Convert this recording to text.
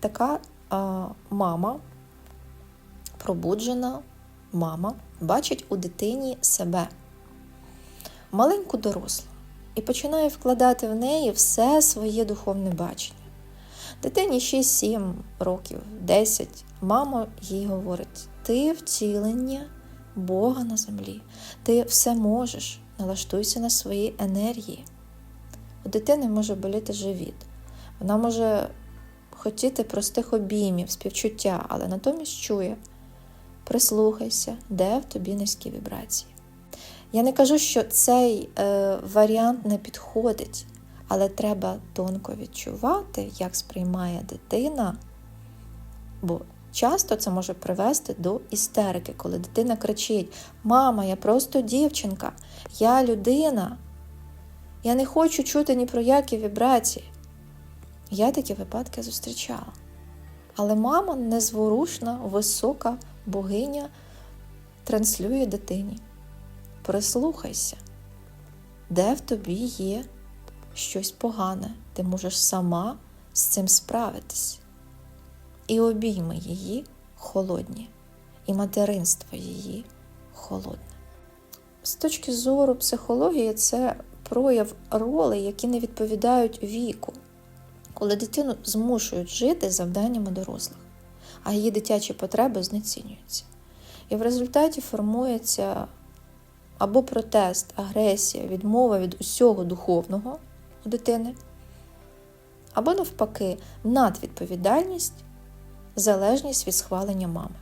така а, мама, пробуджена мама, бачить у дитині себе, маленьку дорослу, і починає вкладати в неї все своє духовне бачення. Дитині 6-7 років, 10, мама їй говорить: ти втілення Бога на землі, ти все можеш, налаштуйся на свої енергії. У дитини може боліти живіт, вона може хотіти простих обіймів, співчуття, але натомість чує: прислухайся, де в тобі низькі вібрації. Я не кажу, що цей е, варіант не підходить, але треба тонко відчувати, як сприймає дитина, бо часто це може привести до істерики, коли дитина кричить: Мама, я просто дівчинка, я людина, я не хочу чути ні про які вібрації. Я такі випадки зустрічала. Але мама незворушна, висока богиня транслює дитині. Прислухайся, де в тобі є щось погане, ти можеш сама з цим справитись. І обійми її холодні, і материнство її холодне. З точки зору психології, це прояв ролей, які не відповідають віку, коли дитину змушують жити завданнями дорослих, а її дитячі потреби знецінюються. І в результаті формується або протест, агресія, відмова від усього духовного у дитини, або навпаки, надвідповідальність, залежність від схвалення мами.